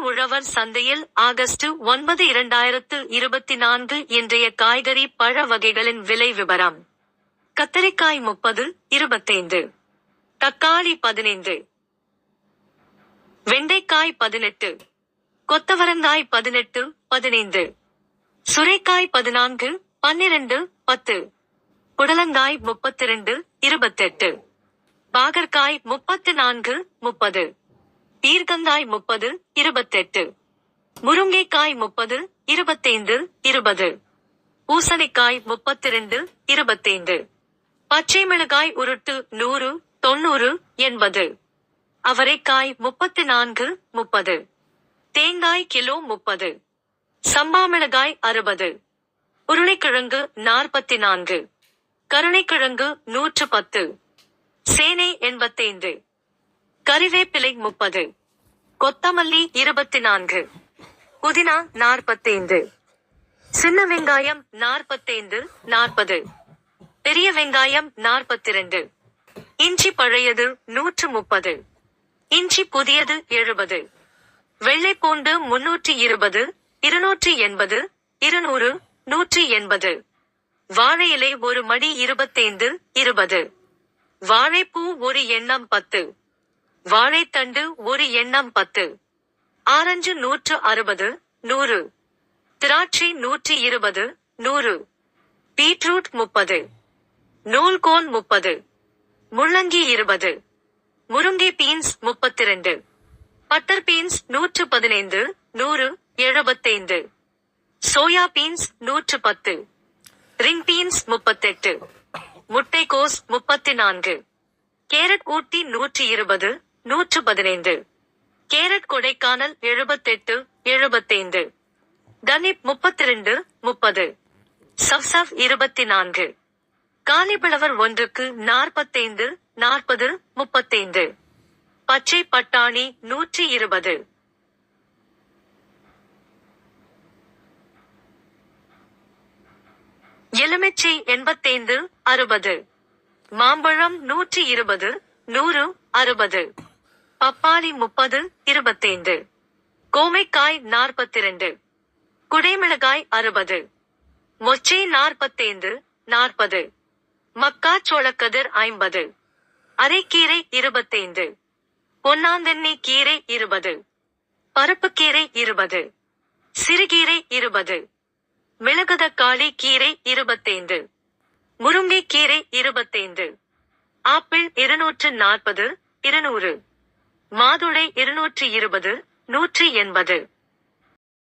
உழவர் சந்தையில் ஆகஸ்ட் ஒன்பது இரண்டாயிரத்து இருபத்தி நான்கு இன்றைய காய்கறி பழ வகைகளின் விலை விவரம் கத்தரிக்காய் முப்பது இருபத்தைந்து. தக்காளி பதினைந்து. வெண்டைக்காய் பதினெட்டு. கொத்தவரங்காய் பதினெட்டு பதினைந்து. சுரைக்காய் பதினான்கு பன்னிரண்டு பத்து. புடலங்காய் முப்பத்திரண்டு இருபத்தெட்டு. பாகற்காய் முப்பத்து நான்கு முப்பது. பீர்க்கங்காய் முப்பது இருபத்தெட்டு. முருங்கைக்காய் முப்பது இருபத்தைந்து இருபது. பூசணிக்காய் முப்பத்திரண்டு இருபத்தைந்து. பச்சை மிளகாய் உருட்டு நூறு தொண்ணூறு எண்பது. அவரைக்காய் முப்பத்தி நான்கு முப்பது. தேங்காய் கிலோ முப்பது. சம்பா மிளகாய் அறுபது. உருளைக்கிழங்கு நாற்பத்தி நான்கு கருணைக்கிழங்கு நூற்று பத்து சேனை எண்பத்தைந்து. கறிவேப்பிலை முப்பது. கொத்தமல்லி இருபத்தி நான்கு புதினா நாற்பத்தைந்து. சின்ன வெங்காயம் நாற்பத்தைந்து நாற்பது. பெரிய வெங்காயம் நாற்பத்திரண்டு. இஞ்சி பழையது நூற்று முப்பது இஞ்சி புதியது எழுபது. வெள்ளை பூண்டு முன்னூற்றி இருபது இருநூற்றி எண்பது இருநூறு நூற்றி எண்பது. வாழை இலை ஒரு மடி இருபத்தைந்து இருபது. வாழைப்பூ ஒரு எண்ணம் பத்து. வாழைத்தண்டு ஒரு எண்ணம் பத்து. ஆரஞ்சு நூற்று அறுபது நூறு. திராட்சை நூற்றி இருபது நூறு. பீட்ரூட் முப்பது. நூல்கோல் முப்பது. முள்ளங்கி இருபது. முருங்கை பீன்ஸ் முப்பத்திரண்டு. பட்டர் பீன்ஸ் நூற்று பதினைந்து நூறு எழுபத்தைந்து. சோயா பீன்ஸ் நூற்று பத்து. ரிங் பீன்ஸ் முப்பத்தெட்டு. முட்டைக்கோஸ் முப்பத்தி நான்கு. கேரட் ஊட்டி நூற்றி இருபது நூற்று பதினைந்து கேரட் கொடைக்கானல் எழுபத்தெட்டு எழுபத்தைந்து. கனிப் முப்பத்திரண்டு முப்பது. சவ்சவ் இருபத்தி நான்கு காலிபிளவர் ஒன்றுக்கு நாற்பத்தைந்து நாற்பது முப்பத்தைந்து. பச்சை பட்டாணி நூற்றி இருபது. எலுமிச்சை எண்பத்தைந்து அறுபது. மாம்பழம் நூற்றி இருபது நூறு அறுபது. பப்பாளி முப்பது இருபத்தைந்து. கோமைக்காய் நாற்பத்திரண்டு. குடைமிளகாய் அறுபது. மொச்சை நாற்பத்தைந்து நாற்பது. மக்காச்சோளக்கதிர் ஐம்பது. அரைக்கீரை இருபத்தைந்து. பொன்னாந்தண்ணி கீரை இருபது. பருப்புக்கீரை இருபது. சிறுகீரை இருபது. மிளகுதக்காளி கீரை இருபத்தைந்து. முருங்கை கீரை இருபத்தைந்து. ஆப்பிள் இருநூற்று நாற்பது இருநூறு. மாதுளை இருநூற்றி இருபது நூற்றி எண்பது.